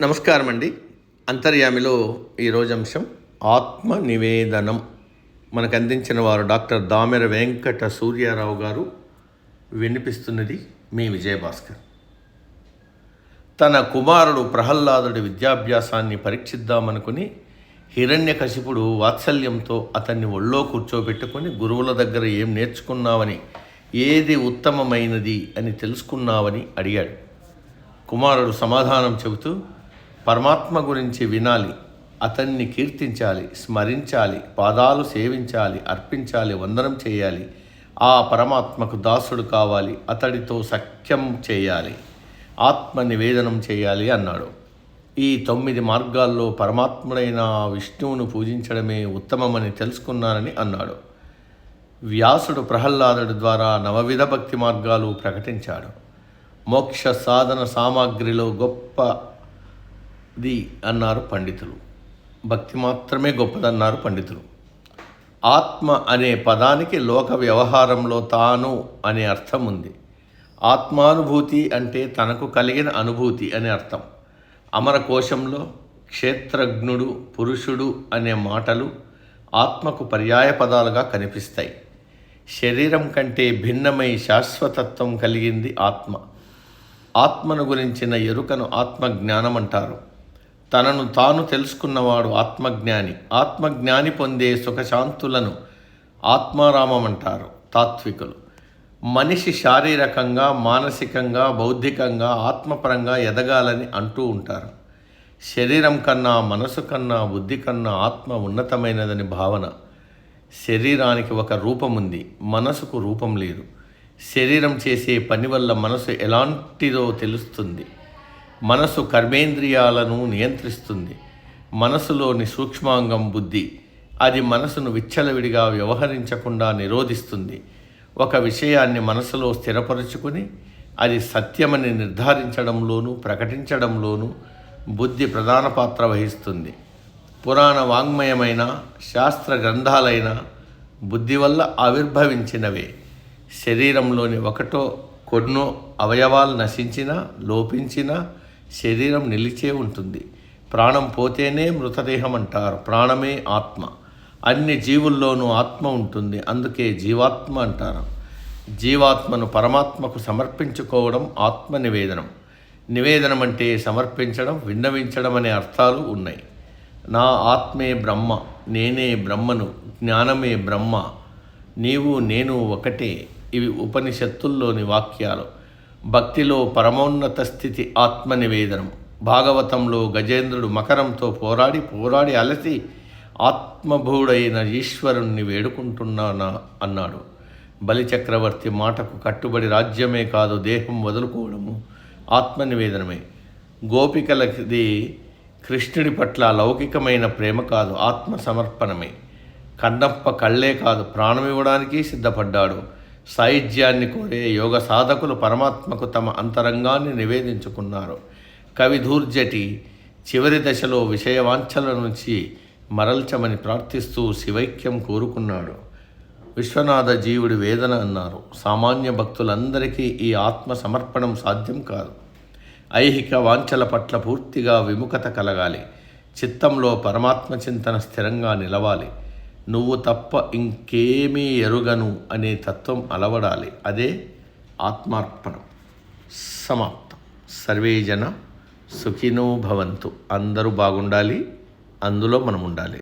నమస్కారం అండి అంతర్యామిలో ఈరోజు అంశం ఆత్మ నివేదనం మనకు అందించిన వారు డాక్టర్ దామెర వెంకట సూర్యారావు గారు వినిపిస్తున్నది మీ విజయభాస్కర్. తన కుమారుడు ప్రహ్లాదుడి విద్యాభ్యాసాన్ని పరీక్షిద్దామనుకుని హిరణ్యకశిపుడు వాత్సల్యంతో అతన్ని ఒళ్ళో కూర్చోబెట్టుకొని గురువుల దగ్గర ఏం నేర్చుకున్నావని ఏది ఉత్తమమైనది అని తెలుసుకున్నావని అడిగాడు. కుమారుడు సమాధానం చెబుతూ పరమాత్మ గురించి వినాలి అతన్ని కీర్తించాలి స్మరించాలి పాదాలు సేవించాలి అర్పించాలి వందనం చేయాలి. ఆ పరమాత్మకు దాసుడు కావాలి అతడితో సఖ్యం చేయాలి ఆత్మ నివేదనం చేయాలి అన్నాడు. ఈ తొమ్మిది మార్గాల్లో పరమాత్ముడైన విష్ణువును పూజించడమే ఉత్తమమని తెలుసుకున్నానని అన్నాడు. వ్యాసుడు ప్రహ్లాదుడి ద్వారా నవవిధ భక్తి మార్గాలు ప్రకటించాడు. మోక్ష సాధన సామాగ్రిలో ది అన్నారు పండితులు. భక్తి మాత్రమే గొప్పదన్నారు పండితులు. ఆత్మ అనే పదానికి లోక వ్యవహారంలో తాను అనే అర్థం ఉంది. ఆత్మానుభూతి అంటే తనకు కలిగిన అనుభూతి అనే అర్థం. అమరకోశంలో క్షేత్రజ్ఞుడు పురుషుడు అనే మాటలు ఆత్మకు పర్యాయ పదాలుగా కనిపిస్తాయి. శరీరం కంటే భిన్నమై శాశ్వతత్వం కలిగింది ఆత్మ. ఆత్మను గురించిన ఎరుకను ఆత్మజ్ఞానం అంటారు. తనను తాను తెలుసుకున్నవాడు ఆత్మజ్ఞాని. ఆత్మజ్ఞాని పొందే సుఖశాంతులను ఆత్మారామం అంటారు తాత్వికులు. మనిషి శారీరకంగా మానసికంగా బౌద్ధికంగా ఆత్మపరంగా ఎదగాలని అంటూ ఉంటారు. శరీరం కన్నా మనసు కన్నా బుద్ధి కన్నా ఆత్మ ఉన్నతమైనదని భావన శరీరానికి ఒక రూపం ఉంది మనసుకు రూపం లేదు. శరీరం చేసే పని వల్ల మనసు ఎలాంటిదో తెలుస్తుంది. మనసు కర్మేంద్రియాలను నియంత్రిస్తుంది. మనసులోని సూక్ష్మాంగం బుద్ధి అది మనసును విచ్చలవిడిగా వ్యవహరించకుండా నిరోధిస్తుంది. ఒక విషయాన్ని మనసులో స్థిరపరుచుకుని అది సత్యమని నిర్ధారించడంలోనూ ప్రకటించడంలోనూ బుద్ధి ప్రధాన పాత్ర వహిస్తుంది. పురాణ వాంగ్మయమైన శాస్త్ర గ్రంథాలైన బుద్ధి వల్ల ఆవిర్భవించినవే. శరీరంలోని ఒకటో కొన్నో అవయవాలు నశించినా లోపించినా శరీరం నిలిచే ఉంటుంది. ప్రాణం పోతేనే మృతదేహం అంటారు. ప్రాణమే ఆత్మ. అన్ని జీవుల్లోనూ ఆత్మ ఉంటుంది. అందుకే జీవాత్మ అంటారు. జీవాత్మను పరమాత్మకు సమర్పించుకోవడం ఆత్మ నివేదనం నివేదనం అంటే సమర్పించడం విన్నవించడం అనే అర్థాలు ఉన్నాయి. నా ఆత్మే బ్రహ్మ నేనే బ్రహ్మను జ్ఞానమే బ్రహ్మ నీవు నేను ఒకటే. ఇవి ఉపనిషత్తుల్లోని వాక్యాలు. భక్తిలో పరమోన్నత స్థితి ఆత్మనివేదనం. భాగవతంలో గజేంద్రుడు మకరంతో పోరాడి పోరాడి అలసి ఆత్మభూడైన ఈశ్వరుణ్ణి వేడుకుంటున్నానా అన్నాడు. బలిచక్రవర్తి మాటకు కట్టుబడి రాజ్యమే కాదు దేహం వదులుకోవడము ఆత్మనివేదనమే. గోపికలది కృష్ణుడి పట్ల లౌకికమైన ప్రేమ కాదు ఆత్మ సమర్పణమే కన్నప్ప కళ్ళే కాదు ప్రాణమివ్వడానికి సిద్ధపడ్డాడు. సాహిత్యాన్ని కోరే యోగ సాధకులు పరమాత్మకు తమ అంతరంగాన్ని నివేదించుకున్నారు. కవి ధూర్జటి చివరి దశలో విషయవాంఛల నుంచి మరల్చమని ప్రార్థిస్తూ శివైక్యం కోరుకున్నాడు. విశ్వనాథ జీవుడి వేదన అన్నారు. సామాన్య భక్తులందరికీ ఈ ఆత్మ సమర్పణం సాధ్యం కాదు. ఐహిక వాంఛల పట్ల పూర్తిగా విముఖత కలగాలి. చిత్తంలో పరమాత్మ చింతన స్థిరంగా నిలవాలి. నువ్వు తప్ప ఇంకేమీ ఎరుగను అనే తత్వం అలవడాలి. అదే ఆత్మార్పణం. సమాప్తం. సర్వేజన సుఖినో భవంతు. అందరూ బాగుండాలి. అందులో మనం ఉండాలి